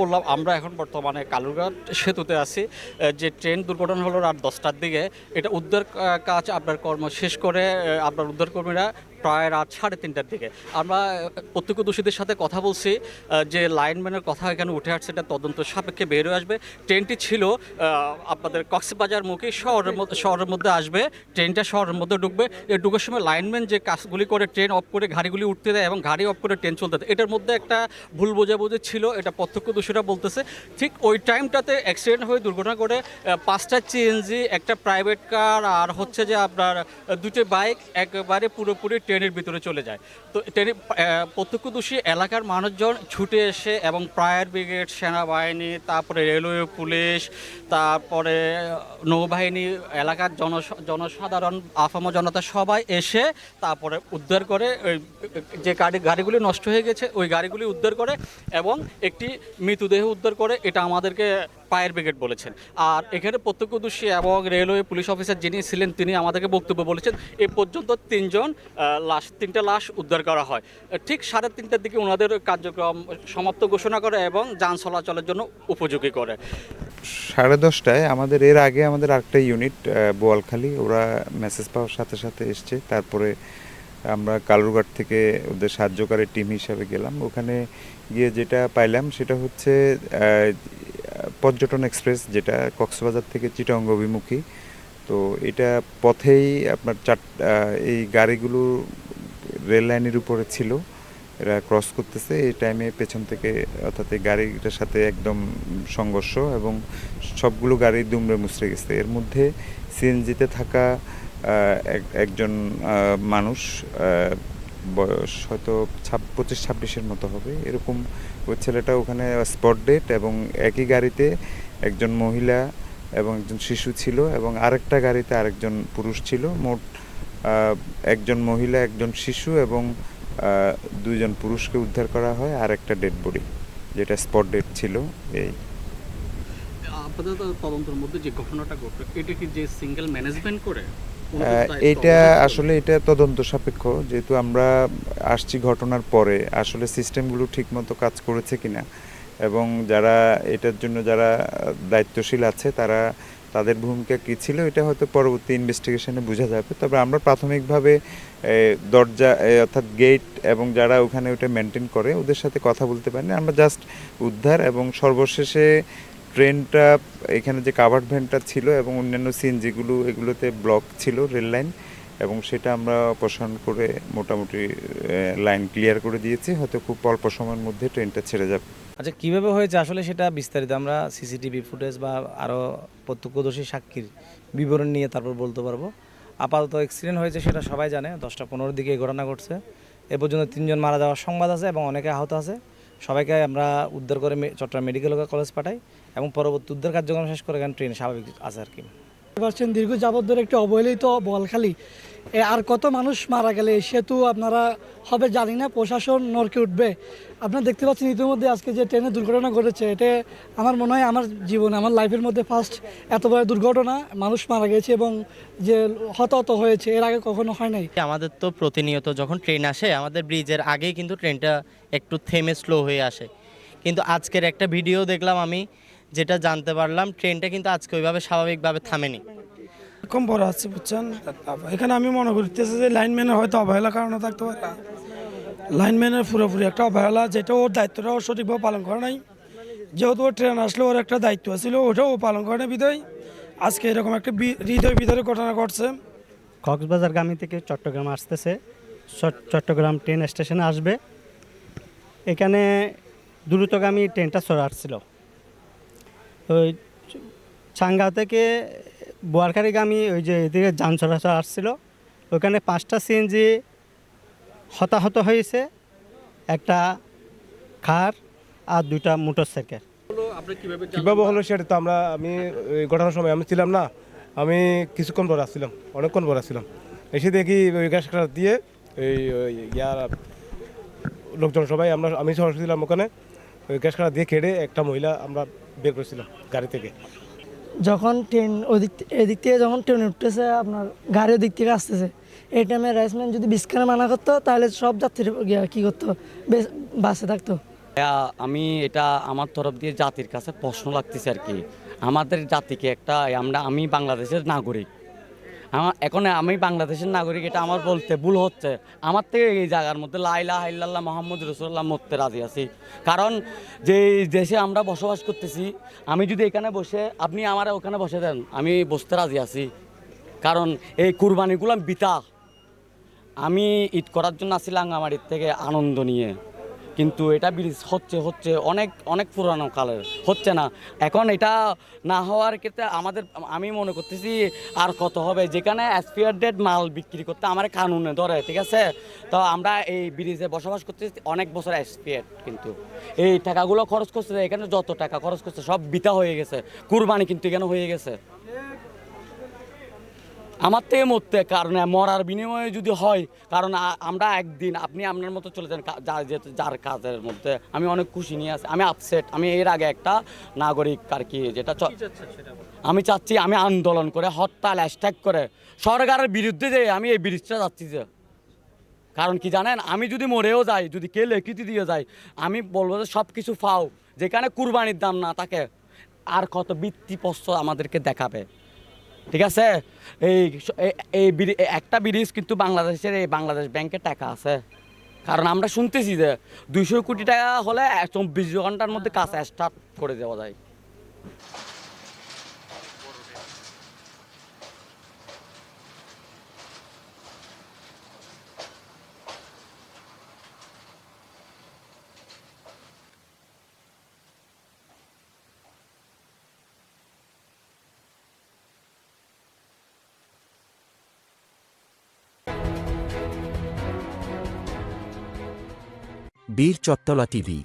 বললাম, আমরা এখন বর্তমানে কালুরঘাট সেতুতে আছি। যে ট্রেন দুর্ঘটনা হলো রাত দশটার দিকে। এটা উদ্ধার কাজ আপনার কর্ম শেষ করে আপনার উদ্ধারকর্মীরা প্রায় রাত সাড়ে তিনটার দিকে। আমরা প্রত্যক্ষদর্শীদের সাথে কথা বলছি যে লাইনম্যানের কথা এখানে উঠে আসছে, এটা তদন্ত সাপেক্ষে বের হয়ে আসবে। ট্রেনটি ছিল আপনাদের কক্সবাজার মুখী শহরের মধ্যে শহরের মধ্যে আসবে। ট্রেনটা শহরের মধ্যে ঢুকবে। এই ঢুকার সময় লাইনম্যান যে কাজগুলি করে, ট্রেন অফ করে গাড়িগুলি উঠতে দেয় এবং গাড়ি অফ করে ট্রেন চলতে দেয়। এটার মধ্যে একটা ভুল বোঝাবুঝি ছিল, এটা প্রত্যক্ষদর্শীরা বলতেছে। ঠিক ওই টাইমটাতে অ্যাক্সিডেন্ট হয়ে দুর্ঘটনা করে পাঁচটা সিএনজি একটা প্রাইভেট কার আর হচ্ছে যে আপনার দুটো বাইক একবারে পুরোপুরি ট্রেনের ভিতরে চলে যায়। তো ট্রেনে প্রত্যক্ষদর্শী এলাকার মানুষজন ছুটে এসে এবং ফায়ার ব্রিগেড, সেনাবাহিনী, তারপরে রেলওয়ে, পুলিশ, তারপরে নৌবাহিনী, এলাকার জন জনসাধারণ, আফাম জনতা সবাই এসে তারপরে উদ্ধার করে ওই, যে গাড়ি, গাড়িগুলি নষ্ট হয়ে গেছে, ওই গাড়িগুলি উদ্ধার করে এবং একটি মৃতদেহ উদ্ধার করে। এটা আমাদেরকে ফায়ার ব্রিগেড বলেছেন। আর এখানে প্রত্যক্ষদর্শী এবং রেলওয়ে পুলিশ অফিসার যিনি ছিলেন, তিনি আমাদেরকে বক্তব্য বলেছেন, এ পর্যন্ত তিনজন লাশ, তিনটা লাশ উদ্ধার করা হয়। ঠিক সাড়ে তিনটার দিকে ওনাদের কার্যক্রম সমাপ্ত ঘোষণা করে এবং যান চলাচলের জন্য উপযোগী করে। সাড়ে দশটায় আমাদের, এর আগে আমাদের আরেকটা ইউনিট বোয়ালখালী, ওরা মেসেজ পাওয়ার সাথে সাথে এসছে। তারপরে আমরা কালুরঘাট থেকে ওদের সাহায্যকারী টিম হিসাবে গেলাম। ওখানে গিয়ে যেটা পাইলাম সেটা হচ্ছে পর্যটন এক্সপ্রেস, যেটা কক্সবাজার থেকে চিটাঙ্গ অভিমুখী। তো এটা পথেই আপনার চার এই গাড়িগুলো রেল লাইনের উপরে ছিল। এরা ক্রস করতেছে। এই টাইমে পেছন থেকে, অর্থাৎ এই গাড়িটার সাথে একদম সংঘর্ষ এবং সবগুলো গাড়ি দুমড়ে মুচড়ে গেছে। এর মধ্যে সিএনজিতে থাকা এক- একজন মানুষ বয়স হয়তো ছাব, পঁচিশ ছাব্বিশের মতো হবে। এরকম ওই ছেলেটা ওখানে স্পট ডেট এবং একই গাড়িতে একজন মহিলা এবং একজন শিশু ছিল এবং আরেকটা গাড়িতে আরেকজন পুরুষ ছিল। মোট একজন মহিলা, একজন শিশু এবং দুইজন পুরুষকে উদ্ধার করা হয় আর একটা ডেড বডি যেটা স্পট ডেট ছিল এই। আপনাদের তদন্তের মধ্যে যে ঘটনাটা ঘটলো, এটা কি যে সিঙ্গেল ম্যানেজমেন্ট করে? এটা আসলে এটা তদন্ত সাপেক্ষ যেহেতু আমরা আসছি ঘটনার পরে আসলে সিস্টেমগুলো ঠিকমতো কাজ করেছে কিনা এবং যারা এটার জন্য যারা দায়িত্বশীল আছে তারা তাদের ভূমিকা কী ছিল এটা হয়তো পরবর্তী ইনভেস্টিগেশনে বোঝা যাবে। তবে আমরা প্রাথমিকভাবে দরজা অর্থাৎ গেট এবং যারা ওখানে ওটা মেনটেন করে ওদের সাথে কথা বলতে পারিনি। আমরা জাস্ট উদ্ধার এবং সর্বশেষে ট্রেনটা, এখানে যে কাভার্ড ভ্যানটা ছিল এবং অন্যান্য সিন যেগুলো এগুলোতে ব্লক ছিল রেল লাইন এবং সেটা আমরা অপসারণ করে মোটামুটি লাইন ক্লিয়ার করে দিয়েছি। হয়তো খুব অল্প সময়ের মধ্যে ট্রেনটা ছেড়ে যাবে। আচ্ছা কীভাবে হয়েছে? আসলে সেটা বিস্তারিত আমরা সিসিটিভি ফুটেজ বা আরও প্রত্যক্ষদর্শী সাক্ষীর বিবরণ নিয়ে তারপর বলতে পারব। আপাতত অ্যাক্সিডেন্ট হয়েছে সেটা সবাই জানে। দশটা পনেরোর দিকে ঘটনা ঘটছে। এ পর্যন্ত তিনজন মারা যাওয়ার সংবাদ আছে এবং অনেকে আহত আছে। সবাইকে আমরা উদ্ধার করে চট্টগ্রাম মেডিকেল কলেজ পাঠাই এবং পরবর্তী উদ্ধার কার্যক্রম শেষ করে এখানে ট্রেন স্বাভাবিক আছে আর কি। পারছেন, দীর্ঘ যাবৎ ধরে একটি অবহেলিত বলখালি। আর কত মানুষ মারা গেলে সেতু আপনারা হবে জানি না, প্রশাসন নরকে উঠবে। আপনারা দেখতে পাচ্ছেন ইতিমধ্যে আজকে যে ট্রেনে দুর্ঘটনা ঘটেছে এটা আমার মনে হয় আমার জীবনে, আমার লাইফের মধ্যে ফার্স্ট এত বড় দুর্ঘটনা, মানুষ মারা গেছে এবং যে হতাহত হয়েছে, এর আগে কখনো হয় নাই। আমাদের তো প্রতিনিয়ত যখন ট্রেন আসে, আমাদের ব্রিজের আগেই কিন্তু ট্রেনটা একটু থেমে স্লো হয়ে আসে। কিন্তু আজকের একটা ভিডিও দেখলাম আমি যেটা জানতে পারলাম ট্রেনটা কিন্তু আজকে ওইভাবে স্বাভাবিকভাবে থামেনি। কম বড় আছে বুঝছেন? এখানে আমি মনে করতেছি যে লাইনম্যানের হয়তো অবহেলা কারণে থাকতে পারে। লাইনম্যানের পুরোপুরি একটা অবহেলা যেটা ওর দায়িত্বটা ও সঠিকভাবে পালন করে নাই। যেহেতু ওর ট্রেন আসলে ওর একটা দায়িত্ব ছিল ওটাও ও পালন করে না বিদায়। আজকে এরকম একটা বি- হৃদয় বিদয় ঘটনা ঘটছে। কক্সবাজারগামী থেকে চট্টগ্রাম আসতেছে। চট- চট্টগ্রাম ট্রেন স্টেশনে আসবে। এখানে দ্রুতগামী ট্রেনটা চলে আসছিল ওই চাঙ্গাও থেকে বোয়ারখারিগামী ওই যে এদিকে যান চলাচল আসছিল। ওখানে পাঁচটা সিএনজি হতাহত হয়েছে, একটা কার আর দুটা মোটরসাইকেল। কীভাবে হলো সেটা তো আমরা, আমি ওই ঘটনার সময় আমি ছিলাম না, আমি কিছুক্ষণ পর আসছিলাম, অনেকক্ষণ পর আসছিলাম। এসে দেখি ওই গ্যাস কাটার দিয়ে এই ইয়ার লোকজন সবাই আমরা, আমি সরাসরি ছিলাম ওখানে, ওই গ্যাস দিয়ে কেটে একটা মহিলা আমরা বের করেছিলাম গাড়ি থেকে। যখন ট্রেন ওদিক এদিক থেকে যখন ট্রেন উঠতেছে আপনার গাড়ি ওদিক থেকে আসতেছে এই টাইমে রাইসম্যান যদি বিস্কানে মানা করতো তাহলে সব যাত্রী গিয়া কী করতো? বেশ বাসে থাকতো। আমি এটা আমার তরফ দিয়ে জাতির কাছে প্রশ্ন লাগতেছে আর কি। আমাদের জাতিকে একটা আমরা আমি বাংলাদেশের নাগরিক। আমার, এখন আমি বাংলাদেশের নাগরিক, এটা আমার বলতে ভুল হচ্ছে। আমার থেকে এই জায়গার মধ্যে লাইলা হাইল্লাল্লাহ মোহাম্মদ রসুল্লাহ মরতে রাজি আছি। কারণ যে দেশে আমরা বসবাস করতেছি, আমি যদি এখানে বসে, আপনি আমার ওখানে বসে দেন, আমি বসতে রাজি আছি। কারণ এই কুরবানিগুলো বিতা আমি ঈদ করার জন্য আসি লাঙ্গামাটির থেকে আনন্দ নিয়ে। কিন্তু এটা ব্রিজ হচ্ছে হচ্ছে অনেক অনেক পুরানো কালের, হচ্ছে না। এখন এটা না হওয়ার ক্ষেত্রে আমাদের, আমি মনে করতেছি আর কত হবে? যেখানে এক্সপায়ার ডেট মাল বিক্রি করতে আমার কানুনে ধরে, ঠিক আছে? তো আমরা এই ব্রিজে বসবাস করতেছি অনেক বছর এক্সপায়ার কিন্তু এই টাকাগুলো খরচ করছে, এখানে যত টাকা খরচ করছে, সব বিতা হয়ে গেছে। কুরবানি কিন্তু এখানে হয়ে গেছে। আমার থেকে মরতে কারণে মরার বিনিময়ে যদি হয় কারণ আমরা একদিন আপনি আপনার মতো চলে যান কা- যা যে- যার কাজের মধ্যে আমি অনেক খুশি নিয়ে আছি। আমি আপসেট আমি এর আগে একটা নাগরিক আর কি যেটা আমি চাচ্ছি আমি আন্দোলন করে হরতাল হ্যাশট্যাগ করে সরকারের বিরুদ্ধে যে আমি এই ব্রিজটা যাচ্ছি যে। কারণ কি জানেন আমি যদি মরেও যাই যদি কে লেখিতি দিয়ে যাই আমি বলব যে সব কিছু ফাও যেখানে কুরবানির দাম না থাকে আর কত বৃত্তিপস্ত আমাদেরকে দেখাবে। ঠিক আছে? এই এই- একটা ব্রিজ কিন্তু বাংলাদেশের এই বাংলাদেশ ব্যাংকে টাকা আছে। কারণ আমরা শুনতেছি যে দুইশো কোটি টাকা হলে চব্বিশ ঘণ্টার মধ্যে কাজ স্টার্ট করে দেওয়া যায়। বীর চত্তলা টিভি।